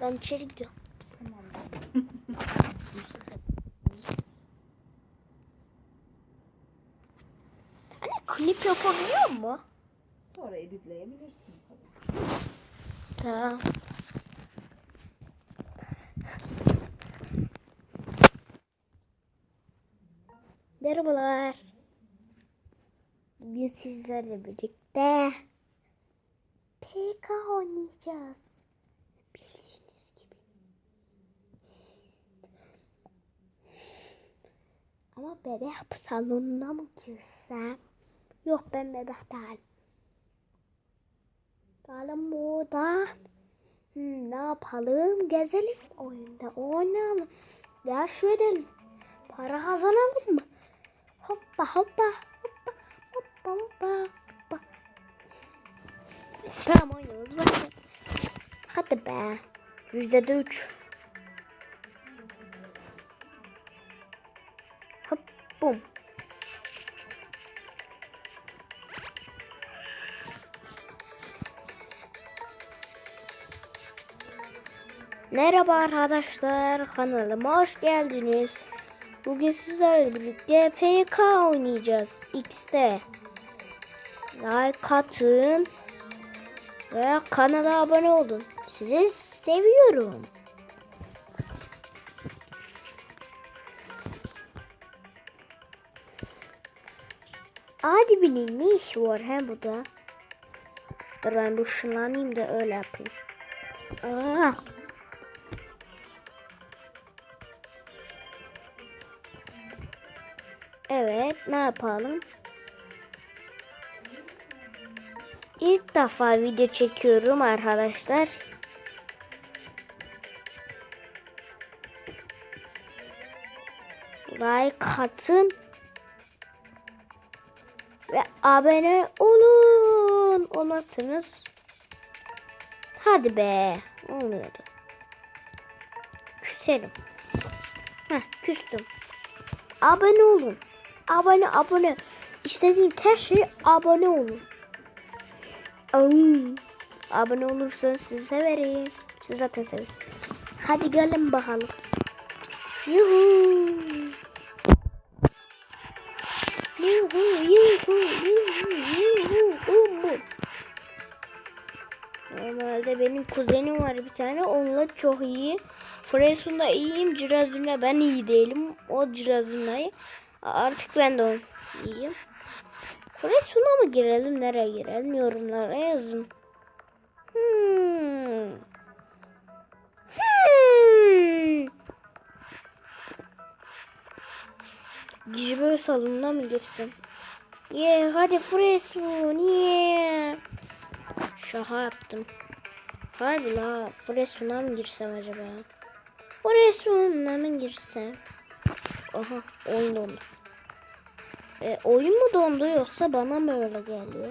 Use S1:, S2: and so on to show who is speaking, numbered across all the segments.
S1: Ben içeri gidiyorum.
S2: Tamam.
S1: Hani klip yapabiliyor mu?
S2: Sonra editleyebilirsin tabii.
S1: Tamam. Merhabalar. Bugün sizlerle birlikte PK oynayacağız. Ama bebek salonuna mı girsem? Yok ben bebek değilim. Bakalım burada. Hmm, ne yapalım? Gezelim. Oyunda oynayalım. Yaş verelim. Para kazanalım mı? Hoppa hoppa hoppa hoppa hoppa hoppa. Tamam oynuyoruz. Hadi be. Yüzde de üç. Merhaba arkadaşlar kanalıma hoş geldiniz. Bugün sizlerle birlikte PK oynayacağız X'te. Like atın ve kanala abone olun. Sizi seviyorum. Hadi bilin ne işi var hem bu da. Dur ben ışınlanayım da öyle yapayım. Aa. Evet, ne yapalım? İlk defa video çekiyorum arkadaşlar. Like atın ve abone olun. Olmazsanız hadi be. Olmuyordu. Küserim. Heh, küstüm. Abone olun. Abone abone. İstediğim her şey abone olun. Abone olursanız sizi severim. Siz zaten seviyorsunuz. Hadi gelin bakalım. Yuhu. Yuhu, yuhu, yuhu, yuhu, yuhu. Normalde benim kuzenim var bir tane. Onunla çok iyi. Fresun'da iyiyim. Cirazun'da ben iyi değilim. O Cirazun'dayı. Artık ben de onu. Fresun'a mı girelim? Nereye girelim? Yorumlara yazın. Hmm. Hmm. Cibe salonuna mı girsem? Yeah, hadi Fresun, yeah. Şaka yaptım. Harbi la, Fresun'a mı girsem acaba? Fresun'a mı girsem? Aha, oyun dondu. E, oyun mu dondu yoksa bana mı öyle geliyor?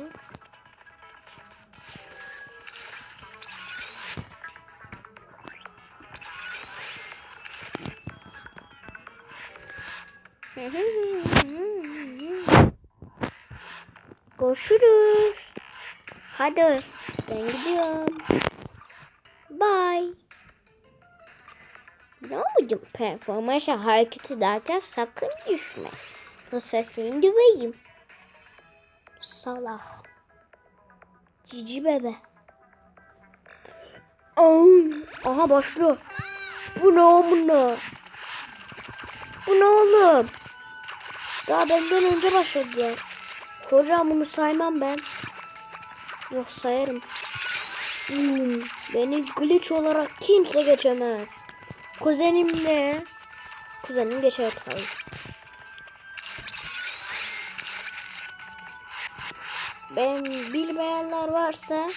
S1: Görüşürüz. Hadi ben gidiyorum. Bye. Yapacağım performansa hareket ederken sakın düşme. Yoksa seni döveyim. Salak. Cici bebe. Aha başlıyor. Bu ne amına? Bu ne oğlum? Daha benden önce başladı ya. Hocam bunu saymam ben. Yok sayarım. Hmm, beni glitch olarak kimse geçemez. Kuzenimle. Kuzenim geçer tabii. Ben bilmeyenler varsa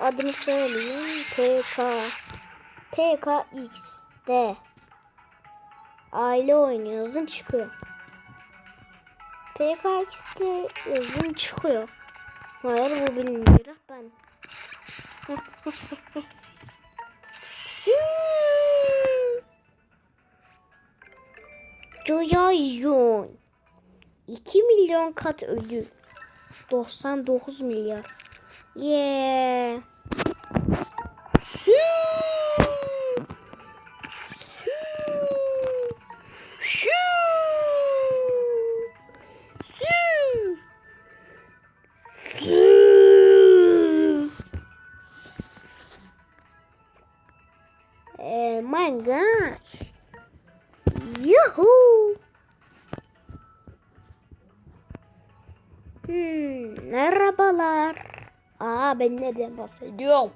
S1: adını söyleyeyim. PK. PKX'de. Aile oyunu yazın çıkıyor. PKX'de yazın çıkıyor. Hayır bu bilmiyorum ben. Sü. Joyayon. 2 milyon kat ödül. 99 milyar. Yeah. Ben neden bahsediyorum?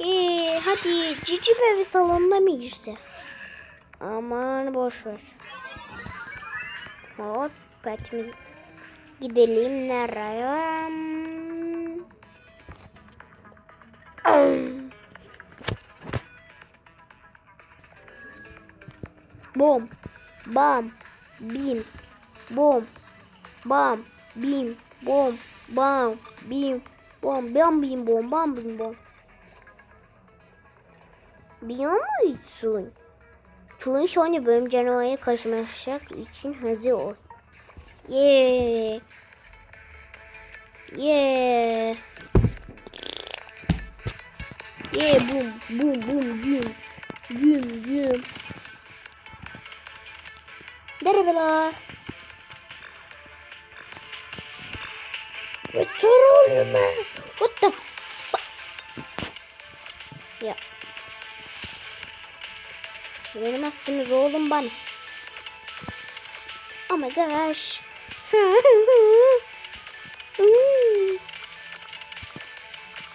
S1: Ee, hadi cici bebe salonuna mı girse? Aman boş ver. Hop kaçmış. Gidelim nereye? Bom, bam, bim, bom, bam, bim, bom, bam, bim, bom, bam, bim, bom, bam, bim, bom. Biliyor musun? Çoğun sonra bölüm canavarı karşılaşacak için hazır ol. Yeah. Yeah. Yeah boom boom boom güm. Güm güm. Merhabalar. Yeter oğlum ha. What the fuck? Ya. Vermezsiniz oğlum bana. Oh my gosh.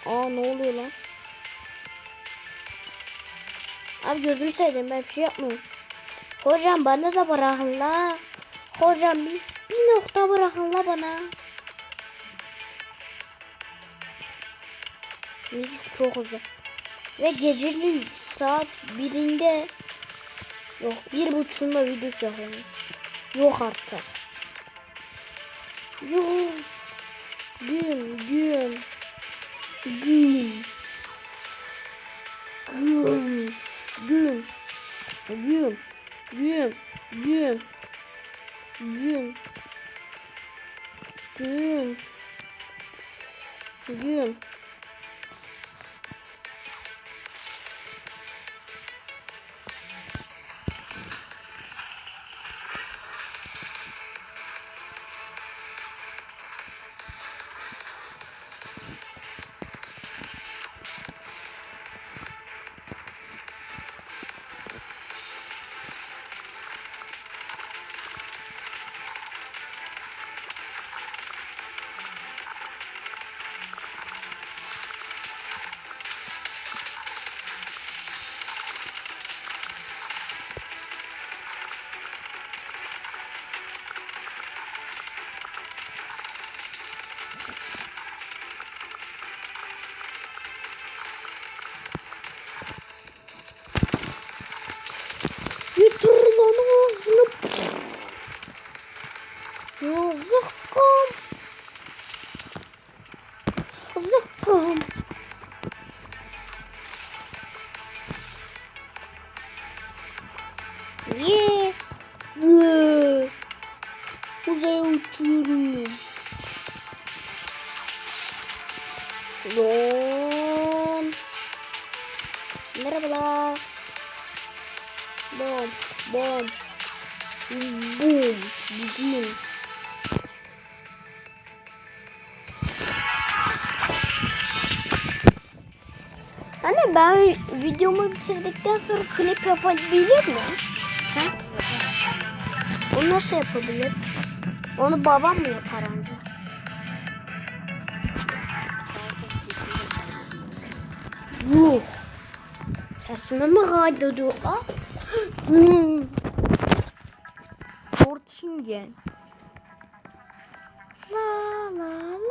S1: Aa ne oluyor lan? Abi gözünü seveyim ben bir şey yapmıyorum. Hocam bana da bırakın la. Hocam bir, bir nokta bırakın la bana. Müzik çok uzun. Ve gecenin saat birinde yok bir buçuğunda video çekiyorum. Yok artık. Yok. Gün gün. Gün. Bugün. Zucum. Zucum. Yeah. Yeah. Usei o tiro. Bom. Merhaba. Bom, bom. Ben videomu bitirdikten sonra klip yapabilir mi? He? O nasıl yapabilir? Onu babam mı yapar anca? Bu. Sesime mi kaydırdı? Fortingen. La la la.